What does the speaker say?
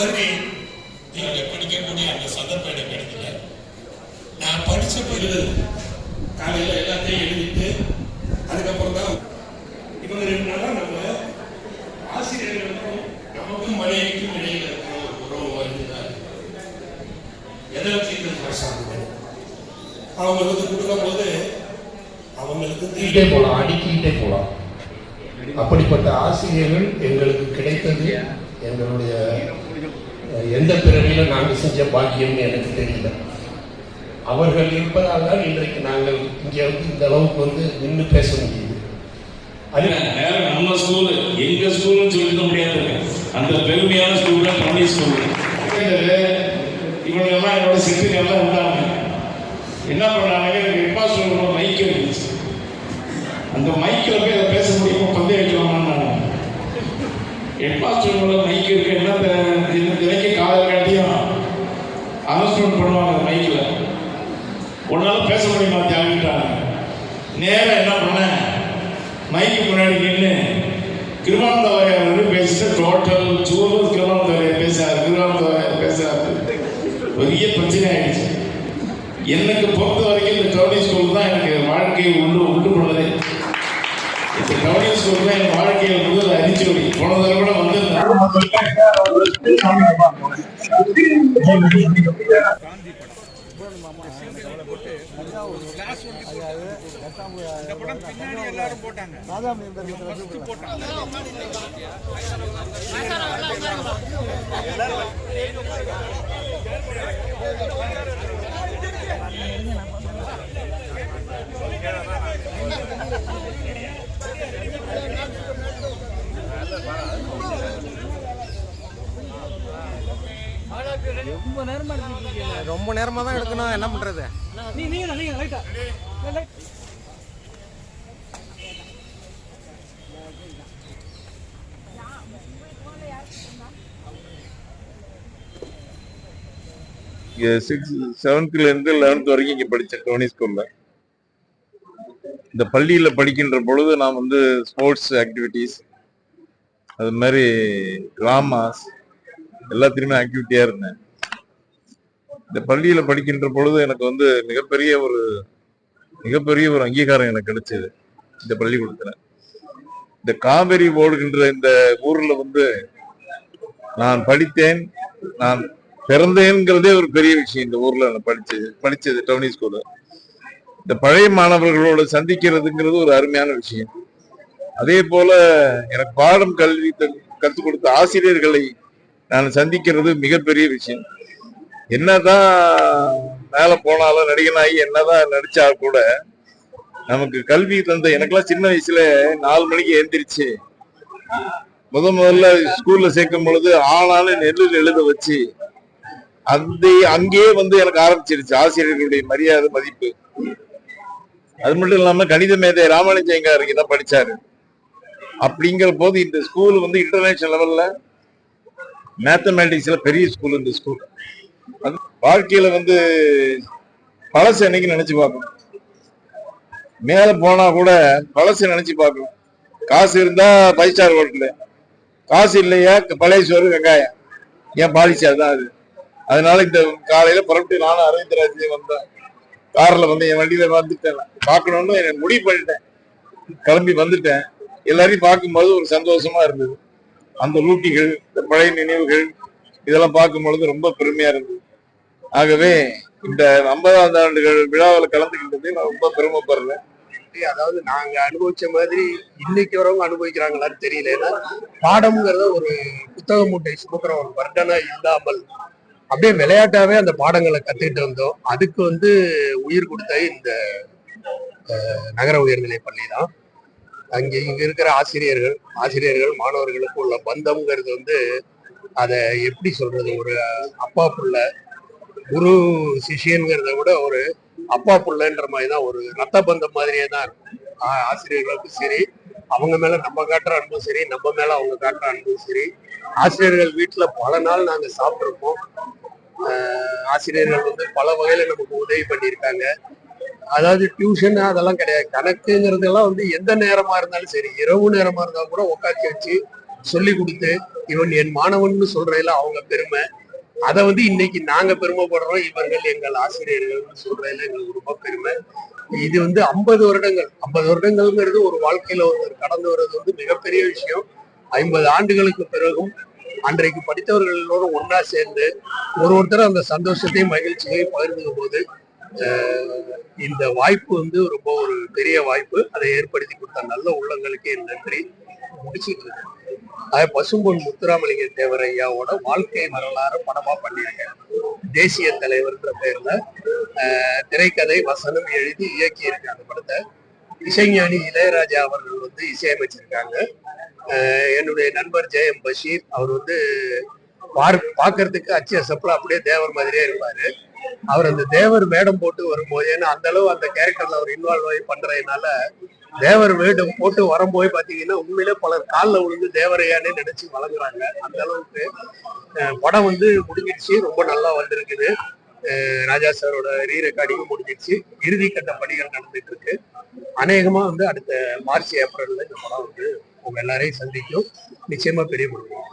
மாதிரி நீங்க படிக்கக்கூடிய அந்த சந்தர்ப்பம் எனக்கு கிடைக்கல நான் படிச்ச பிறகு காலையில எல்லாத்தையும் எழுதிட்டு அதுக்கப்புறம் தான் இவங்க ரெண்டு நாளா நம்ம ஆசிரியர்களுக்கும் நமக்கும் மழைக்கும் இடையில இருக்கிற ஒரு உறவு வந்து எதை வச்சு பேசாங்க அவங்க வந்து கொடுக்கும் போது அவங்களுக்கு அடுக்கிட்டே போலாம் அடுக்கிட்டே போலாம். அப்படிப்பட்ட ஆசிரியர்கள் எங்களுக்கு கிடைத்தது எங்களுடைய எந்த பிறவியிலும் நாங்கள் செஞ்ச பாக்கியம்னு எனக்கு தெரியல. அவர்கள் இருப்பதால் தான் இன்றைக்கு நாங்கள் இங்கே வந்து இந்த அளவுக்கு வந்து நின்று பேச முடியுது. அது நம்ம ஸ்கூலு எங்க ஸ்கூல்னு சொல்லிக்க முடியாது. அந்த பெருமையான ஸ்கூல் தான் தமிழ் ஸ்கூல் இவங்க எல்லாம் என்னோட சிட்டுங்க எல்லாம் இருந்தாங்க. என்ன பண்ணாங்க? எனக்கு ஹெட்மாஸ்டர் மைக் இருந்துச்சு. அந்த மைக்கில் போய் அதை பேச முடியுமா பந்தய வைக்கலாமான்னு ஹெட்மாஸ்டரோட மைக் இருக்கு. என்ன த- இது தினைக்கு காலையில் காட்டியும் அனௌன்ஸ்மெண்ட் பண்ணுவாங்க மைக்கில் உன்னால பேச முடியுமா தியாகிட்டாங்க நேரம் என்ன பண்ணேன் மைக்கு முன்னாடி நின்று கிருபானந்த வாரியார் வந்து பேசிட்டு டோட்டல் சூழல் கிருபானந்த வாரியார் பேசாரு கிருபானந்த வாரியார் பேசாரு பெரிய பிரச்சனை ஆயிடுச்சு. எனக்கு பொறுத்த வரைக்கும் இந்த டவுனி ஸ்கூல் தான் எனக்கு வாழ்க்கையை உண்டு உண்டு பண்ணது. இந்த என் வாழ்க்கையில் முதல் போன தடவை கூட வந்து ரொம்ப நேரமா தான் எடுக்கணும். என்ன பண்றது? சிக்ஸ் செவன்த்லேருந்து லெவன்த் வரைக்கும் இங்கே படித்தேன் டோனி ஸ்கூலில் இந்த பள்ளியில் படிக்கின்ற பொழுது நான் வந்து ஸ்போர்ட்ஸ் ஆக்டிவிட்டீஸ் அது மாதிரி ட்ராமாஸ் எல்லாத்துலேயுமே ஆக்டிவிட்டியாக இருந்தேன். இந்த பள்ளியில் படிக்கின்ற பொழுது எனக்கு வந்து மிகப்பெரிய ஒரு மிகப்பெரிய ஒரு அங்கீகாரம் எனக்கு கிடைச்சது இந்த பள்ளிக்கூடத்தில். இந்த காவேரி ஓடுகின்ற இந்த ஊர்ல வந்து நான் படித்தேன் நான் பிறந்தேங்கிறதே ஒரு பெரிய விஷயம் இந்த ஊர்ல நான் படிச்சது படிச்சது டவுனி ஸ்கூலில். இந்த பழைய மாணவர்களோட சந்திக்கிறதுங்கிறது ஒரு அருமையான விஷயம். அதே போல எனக்கு பாடம் கல்வி த- கற்றுக் கொடுத்த ஆசிரியர்களை நான் சந்திக்கிறது மிகப்பெரிய விஷயம். என்னதான் மேல போனாலும் நடிகனாகி என்னதான் நடிச்சா கூட நமக்கு கல்வி தந்த எனக்கெல்லாம் சின்ன வயசுல நாலு மணிக்கு எழுந்திரிச்சு முத முதல்ல ஸ்கூல்ல சேர்க்கும் பொழுது ஆளாலும் நெல்லில் எழுத வச்சு அந்த அங்கேயே வந்து எனக்கு ஆரம்பிச்சிருச்சு. ஆசிரியர்களுடைய மரியாதை மதிப்பு. அது மட்டும் இல்லாம கணித மேதை ராமானுஜயங்கார் தான் படிச்சாரு. அப்படிங்கிற போது இந்த ஸ்கூல் வந்து இன்டர்நேஷனல் லெவல்ல மேத்தமேட்டிக்ஸ்ல பெரிய ஸ்கூல் இந்த ஸ்கூல் அது வாழ்க்கையில வந்து பழசு என்னைக்கு நினைச்சு பார்க்கணும் மேல போனா கூட பழசு நினைச்சு பார்க்கணும் காசு இருந்தா ஃபைவ் ஸ்டார் ஹோட்டலு காசு இல்லையா பழைய சோறு வெங்காயம். ஏன் பாலிசி அதுதான் அது. அதனால இந்த காலையில புறப்பட்டு நானும் அரவிந்த் வந்தேன் கார்ல வந்து என் வண்டியில வந்துட்டேன். பார்க்கணும்னு எனக்கு முடிவு பண்ணிட்டேன். கிளம்பி வந்துட்டேன். எல்லாரையும் பார்க்கும்போது ஒரு சந்தோஷமா இருந்தது. அந்த லூட்டிகள் இந்த பழைய நினைவுகள் இதெல்லாம் பார்க்கும் பொழுது ரொம்ப பெருமையா இருந்தது. ஆகவே இந்த ஐம்பதாம் ஆண்டுகள் விழாவில் கலந்துக்கிட்டது நான் ரொம்ப பெருமைப்படுறேன். அதாவது நாங்க அனுபவிச்ச மாதிரி இன்னைக்கு வரவங்க அனுபவிக்கிறாங்களான்னு தெரியல. ஏன்னா பாடம்ங்கிறத ஒரு புத்தக மூட்டை சுமக்கிற ஒரு பர்டனா இல்லாமல் அப்படியே விளையாட்டாவே அந்த பாடங்களை கத்துக்கிட்டு வந்தோம் அதுக்கு வந்து உயிர் கொடுத்த இந்த நகர உயர்நிலை பள்ளி தான். அங்கே இங்க இருக்கிற ஆசிரியர்கள் ஆசிரியர்கள் மாணவர்களுக்கு உள்ள பந்தம்ங்கிறது வந்து அதை எப்படி சொல்றது? ஒரு அப்பா புள்ள குரு சிஷியன்கிறத விட ஒரு அப்பா புள்ளன்ற மாதிரி தான் ஒரு ரத்த பந்தம் மாதிரியே தான் இருக்கும். ஆ- ஆசிரியர்களுக்கும் சரி அவங்க மேல நம்ம காட்டுற அன்பும் சரி நம்ம மேல அவங்க காட்டுற அன்பும் சரி. ஆசிரியர்கள் வீட்டுல பல நாள் நாங்க சாப்பிட்ருப்போம் ஆசிரியர்கள் வந்து பல வகையில நமக்கு உதவி பண்ணியிருக்காங்க. அதாவது டியூஷன் அதெல்லாம் கிடையாது. கணக்குங்கிறதெல்லாம் வந்து எந்த நேரமா இருந்தாலும் சரி இரவு நேரமா இருந்தாலும் கூட உட்காந்து வச்சு சொல்லி கொடுத்து இவன் என் மாணவன் சொல்றதுல அவங்க பெருமை. அதை வந்து இன்னைக்கு நாங்க பெருமைப்படுறோம். இவர்கள் எங்கள் ஆசிரியர்கள்னு சொல்றதுல எங்களுக்கு ரொம்ப பெருமை. இது வந்து ஐம்பது வருடங்கள். ஐம்பது வருடங்கள்ங்கிறது ஒரு வாழ்க்கையில ஒருத்தர் கடந்து வர்றது வந்து மிகப்பெரிய விஷயம். ஐம்பது ஆண்டுகளுக்கு பிறகும் அன்றைக்கு படித்தவர்களோடு ஒன்னா சேர்ந்து ஒரு ஒருத்தர் அந்த சந்தோஷத்தையும் மகிழ்ச்சியையும் பகிர்ந்துக்கும் போது இந்த வாய்ப்பு வந்து ரொம்ப ஒரு பெரிய வாய்ப்பு. அதை ஏற்படுத்தி கொடுத்த நல்ல உள்ளங்களுக்கு என் நன்றி. முடிச்சுட்டு இருக்கேன் அது பசும்பொன் முத்துராமலிங்க தேவர் ஐயாவோட வாழ்க்கை வரலாறு படமா பண்ணியாங்க தேசிய தலைவர்ன்ற பேர்ல திரைக்கதை வசனம் எழுதி இயக்கி இருக்காங்க அந்த படத்தை. இசைஞானி இளையராஜா அவர்கள் வந்து இசையமைச்சிருக்காங்க. என்னுடைய நண்பர் ஜெயம் பஷீர் அவர் வந்து பார் பார்க்கறதுக்கு அச்சு அசப்பில் அப்படியே தேவர் மாதிரியே இருப்பாரு. அவர் அந்த தேவர் மேடம் போட்டு வரும்போது ஏன்னா அந்த அளவு அந்த கேரக்டர்ல அவர் இன்வால்வ் ஆகி பண்றதுனால தேவர் மேடம் போட்டு வரும்போது பாத்தீங்கன்னா உண்மையிலே பலர் காலில் விழுந்து தேவரையானே நினைச்சு வழங்குறாங்க. அந்த அளவுக்கு படம் வந்து முடிஞ்சிடுச்சு. ரொம்ப நல்லா வந்திருக்குது. அஹ், ராஜா சாரோட ரீ ரெக்கார்டிங்கும் முடிஞ்சிடுச்சு. இறுதி கட்ட பணிகள் நடந்துட்டு இருக்கு அநேகமா வந்து அடுத்த மார்ச் ஏப்ரல்ல இந்த படம் வந்து உங்க எல்லாரையும் சந்திக்கும். நிச்சயமா பெரிய முடியும்